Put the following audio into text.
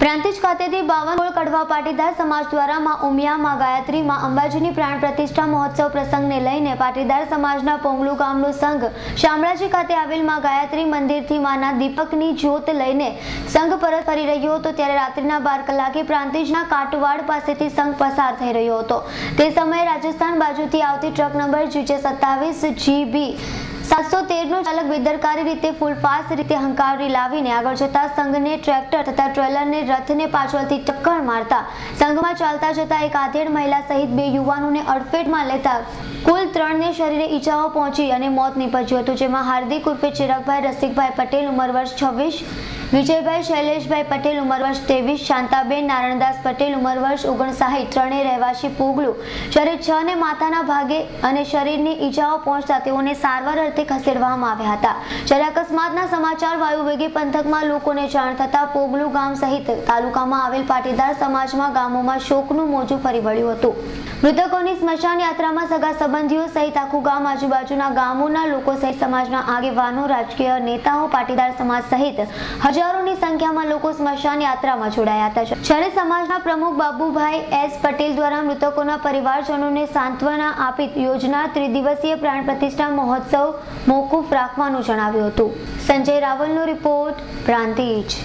પ્રાંતિજ ખાતેથી બાવન ગોળ કડવા પાટીદાર સમાજ દ્વારા માં ઉમિયા, માં ગાયત્રી, માં અંબાજીની પ્રાણ પ્રતિષ્ઠા મહોત્સવ પ્રસંગને લઈને પાટીદાર સમાજના પોંગલુ ગામનો સંઘ શામળાજી ખાતે આવેલમાં ગાયત્રી મંદિરથી માના દીપકની જ્યોત લઈને સંઘ પરત ફરી રહ્યો હતો. ત્યારે રાત્રિના બાર કલાકે પ્રાંતિજના કાટવાડ પાસેથી સંઘ પસાર થઈ રહ્યો હતો. તે સમયે રાજસ્થાન બાજુથી આવતી ટ્રક નંબર જીજે સત્તાવીસ જીબી સાતસો તેરનો ચાલક બેદરકારી રીતે ફૂલફાસ્ટ રીતે હંકારી લાવીને આગળ જતા સંઘને ટ્રેક્ટર તથા ટ્રેલરને રથને પાછળથી ટક્કર મારતા સંઘમાં ચાલતા જતા એક આધેડ મહિલા સહિત બે યુવાનોને અડફેટમાં લેતા કુલ ત્રણને શરીરે ઈજાઓ પહોંચી અને મોત નીપજ્યું હતું, જેમાં હાર્દિક ઉર્ફે ચિરાગભાઈ, રસિકભાઈ પટેલ ઉંમર વર્ષ છવ્વીસ, વિજયભાઈ, શૈલેષભાઈ પટેલ ઉંમર વર્ષ ત્રેવીસ, શાંતાબેન, નારણદાસ પટેલ ઉંમર વર્ષ ઓગણસાહી ત્રણેય રહેવાસી પુગલું. જ્યારે છ ને માથાના ભાગે અને શરીરની ઈજાઓ પહોંચતા તેઓને સારવાર અર્થે ખસેડવામાં આવ્યા હતા. જ્યારે અકસ્માતના સમાચાર વાયુવેગી પંથકમાં લોકોને જાણ થતાં પોગલું ગામ સહિત તાલુકામાં આવેલ પાટીદાર સમાજમાં ગામોમાં શોકનું મોજું ફરી વળ્યું હતું. મૃતકોની સ્મશાન યાત્રામાં સગા સંબંધીઓ સહિત આખું ગામ આજુબાજુના ગામોના લોકો સહિત સમાજના આગેવાનો, રાજકીય નેતાઓ, પાટીદાર સમાજ સહિત હજારોની સંખ્યામાં લોકો સ્મશાન યાત્રામાં જોડાયા હતા. જ્યારે સમાજના પ્રમુખ બાબુભાઈ એસ પટેલ દ્વારા મૃતકોના પરિવારજનોને સાંત્વના આપી યોજના ત્રિદિવસીય પ્રાણ પ્રતિષ્ઠા મહોત્સવ મોકૂફ રાખવાનું જણાવ્યું હતું. સંજય રાવલનો રિપોર્ટ પ્રાંતિજ.